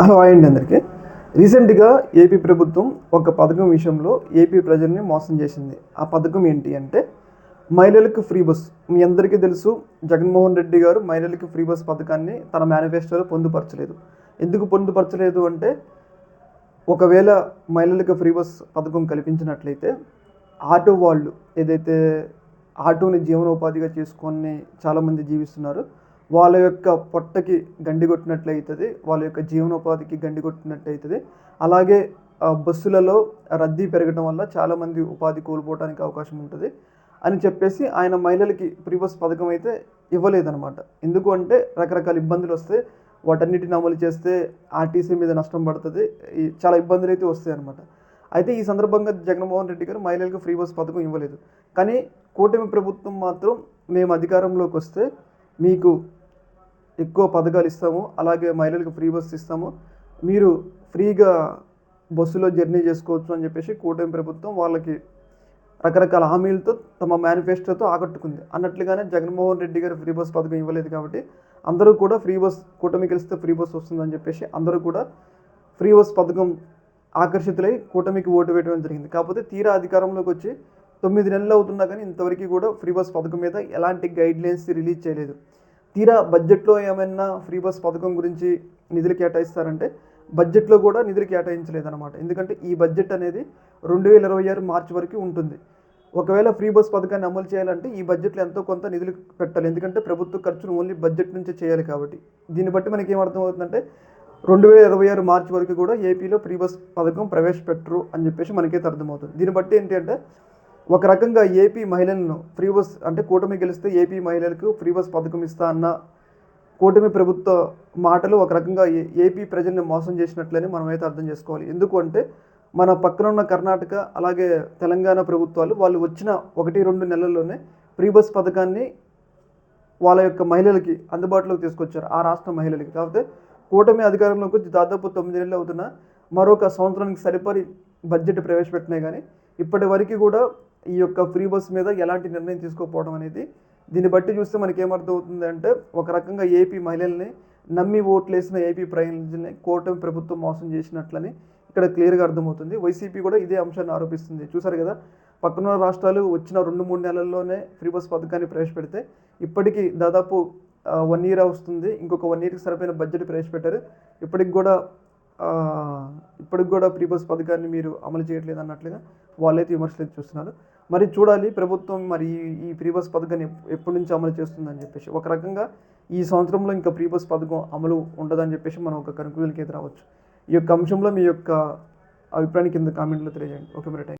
Hello అండి అందరికీ. రీసెంట్గా ఏపీ ప్రభుత్వం ఒక పథకం విషయంలో ఏపీ ప్రజల్ని మోసం చేసింది. ఆ పథకం ఏంటి అంటే మహిళలకు ఫ్రీ బస్. మీ అందరికీ తెలుసు జగన్మోహన్ రెడ్డి గారు మహిళలకు ఫ్రీ బస్ పథకాన్ని తన మేనిఫెస్టోలో పొందుపరచలేదు. ఎందుకు పొందుపరచలేదు అంటే ఒకవేళ మహిళలకు ఫ్రీ బస్ పథకం కల్పించినట్లయితే ఆటో వాళ్ళు ఏదైతే ఆటోని జీవనోపాధిగా చేసుకొని చాలామంది జీవిస్తున్నారు వాళ్ళ యొక్క పొట్టకి గండి కొట్టినట్లయితుంది వాళ్ళ యొక్క జీవనోపాధికి గండి కొట్టినట్లయితుంది. అలాగే బస్సులలో రద్దీ పెరగడం వల్ల చాలామంది ఉపాధి కోల్పోవడానికి అవకాశం ఉంటుంది అని చెప్పేసి ఆయన మహిళలకి ప్రీ బస్ పథకం అయితే ఇవ్వలేదన్నమాట. ఎందుకు అంటే రకరకాల ఇబ్బందులు వస్తే వాటన్నిటిని అమలు చేస్తే ఆర్టీసీ మీద నష్టం పడుతుంది. ఈ చాలా ఇబ్బందులు అయితే వస్తాయి అనమాట అయితే ఈ సందర్భంగా జగన్మోహన్ రెడ్డి గారు మహిళలకు ఫ్రీ బస్ పథకం ఇవ్వలేదు. కానీ కూటమి ప్రభుత్వం మాత్రం మేము అధికారంలోకి వస్తే మీకు ఎక్కువ పథకాలు ఇస్తాము అలాగే మహిళలకు ఫ్రీ బస్సు ఇస్తాము. మీరు ఫ్రీగా బస్సులో జర్నీ చేసుకోవచ్చు అని చెప్పేసి కూటమి ప్రభుత్వం వాళ్ళకి రకరకాల హామీలతో తమ మేనిఫెస్టోతో ఆకట్టుకుంది. అన్నట్లుగానే జగన్మోహన్ రెడ్డి గారు ఫ్రీ బస్ పథకం ఇవ్వలేదు కాబట్టి అందరూ కూడా ఫ్రీ బస్ కూటమి కలిస్తే ఫ్రీ బస్ వస్తుందని చెప్పేసి అందరూ కూడా ఫ్రీ బస్ పథకం ఆకర్షితులై కూటమికి ఓటు వేయడం జరిగింది. కాకపోతే తీరా అధికారంలోకి వచ్చి తొమ్మిది నెలలు అవుతున్నా కానీ ఇంతవరకు కూడా ఫ్రీ బస్ పథకం మీద ఎలాంటి గైడ్లైన్స్ రిలీజ్ చేయలేదు. తీరా బడ్జెట్లో ఏమైనా ఫ్రీ బస్ పథకం గురించి నిధులు కేటాయిస్తారంటే బడ్జెట్లో కూడా నిధులు కేటాయించలేదు అనమాట ఎందుకంటే ఈ బడ్జెట్ అనేది రెండు వేల ఇరవై ఆరు మార్చి వరకు ఉంటుంది. ఒకవేళ ఫ్రీ బస్ పథకాన్ని అమలు చేయాలంటే ఈ బడ్జెట్లో ఎంతో కొంత నిధులు పెట్టాలి. ఎందుకంటే ప్రభుత్వ ఖర్చును ఓన్లీ బడ్జెట్ నుంచే చేయాలి కాబట్టి. దీన్ని బట్టి మనకి ఏమర్థమవుతుందంటే రెండు వేల ఇరవై ఆరు మార్చి వరకు కూడా ఏపీలో ఫ్రీ బస్ పథకం ప్రవేశపెట్టరు అని చెప్పేసి మనకైతే అర్థమవుతుంది. దీన్ని బట్టి ఏంటి అంటే ఒక రకంగా ఏపీ మహిళలను ఫ్రీ బస్ అంటే కూటమి గెలిస్తే ఏపీ మహిళలకు ఫ్రీ బస్ పథకం ఇస్తా అన్న కూటమి ప్రభుత్వ మాటలు ఒక రకంగా ఏ- ఏపీ ప్రజల్ని మోసం చేసినట్లని మనమైతే అర్థం చేసుకోవాలి. ఎందుకు అంటే మన పక్కన ఉన్న కర్ణాటక అలాగే తెలంగాణ ప్రభుత్వాలు వాళ్ళు వచ్చిన ఒకటి రెండు నెలల్లోనే ఫ్రీ బస్ పథకాన్ని వాళ్ళ యొక్క మహిళలకి అందుబాటులోకి తీసుకొచ్చారు ఆ రాష్ట్ర మహిళలకి. కాకపోతే కూటమి అధికారంలోకి వచ్చి దాదాపు తొమ్మిది నెలలు అవుతున్న మరొక సంవత్సరానికి సరిపడి బడ్జెట్ ప్రవేశపెట్టినాయి కానీ ఇప్పటి వరకు కూడా ఈ యొక్క ఫ్రీ బస్ మీద ఎలాంటి నిర్ణయం తీసుకోకపోవడం అనేది దీన్ని బట్టి చూస్తే మనకి ఏమర్థమవుతుంది అంటే ఒక రకంగా ఏపీ మహిళల్ని నమ్మి ఓట్లేసిన ఏపీ ప్రజల్ని కూటమి ప్రభుత్వం మోసం చేసినట్లని ఇక్కడ క్లియర్గా అర్థమవుతుంది. వైసీపీ కూడా ఇదే అంశాన్ని ఆరోపిస్తుంది. చూసారు కదా పక్కన రాష్ట్రాలు వచ్చిన రెండు మూడు నెలల్లోనే ఫ్రీ బస్ పథకాన్ని ప్రవేశపెడితే ఇప్పటికీ దాదాపు వన్ ఇయర్ వస్తుంది. ఇంకొక వన్ ఇయర్కి సరిపోయిన బడ్జెట్ ప్రవేశపెట్టారు. ఇప్పటికి కూడా ఇప్పటికి కూడా ఫ్రీ బస్ పథకాన్ని మీరు అమలు చేయట్లేదు అన్నట్లుగా వాళ్ళైతే విమర్శలు అయితే చూస్తున్నారు. మరి చూడాలి ప్రభుత్వం మరి ఈ ఫ్రీ బస్ పథకాన్ని ఎప్పటి నుంచి అమలు చేస్తుందని చెప్పేసి. ఒక రకంగా ఈ సంవత్సరంలో ఇంకా ఫ్రీ బస్ పథకం అమలు ఉండదని చెప్పేసి మనం ఒక కన్క్లూజన్కి అయితే రావచ్చు. ఈ యొక్క అంశంలో మీ యొక్క అభిప్రాయాన్ని కింద కామెంట్లో తెలియజేయండి. ఓకే మరి